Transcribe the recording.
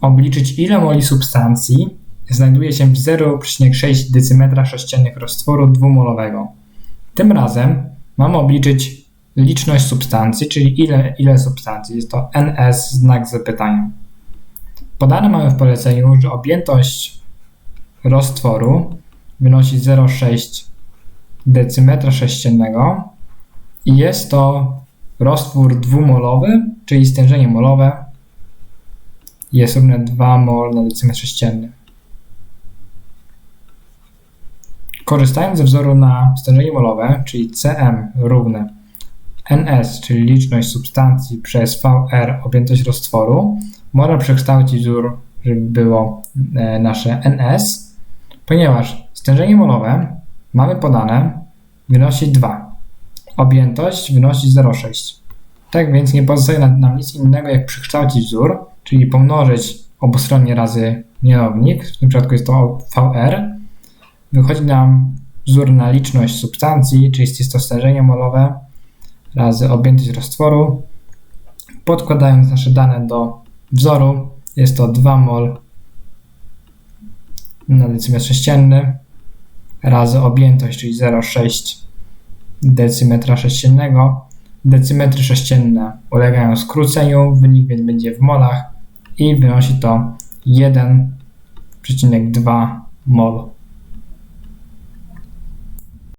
obliczyć ile moli substancji znajduje się w 0,6 decymetra sześciennych roztworu dwumolowego. Tym razem mamy obliczyć liczność substancji, czyli ile, ile substancji. Jest to NS znak zapytania. Podane mamy w poleceniu, że objętość roztworu wynosi 0,6 decymetra sześciennego i jest to roztwór dwumolowy, czyli stężenie molowe jest równe 2 mol na decymetr sześcienny. Korzystając ze wzoru na stężenie molowe, czyli Cm równe NS, czyli liczność substancji przez VR objętość roztworu, można przekształcić wzór, żeby było e, nasze NS, ponieważ stężenie molowe mamy podane wynosi 2. Objętość wynosi 0,6. Tak więc nie pozostaje nam nic innego jak przekształcić wzór, czyli pomnożyć obustronnie razy mianownik, w tym przypadku jest to VR. Wychodzi nam wzór na liczność substancji, czyli jest to stężenie molowe razy objętość roztworu. Podkładając nasze dane do wzoru, jest to 2 mol na decymetr sześcienny razy objętość, czyli 0,6 decymetra sześciennego. Decymetry sześcienne ulegają skróceniu, wynik więc będzie w molach i wynosi to 1,2 mol.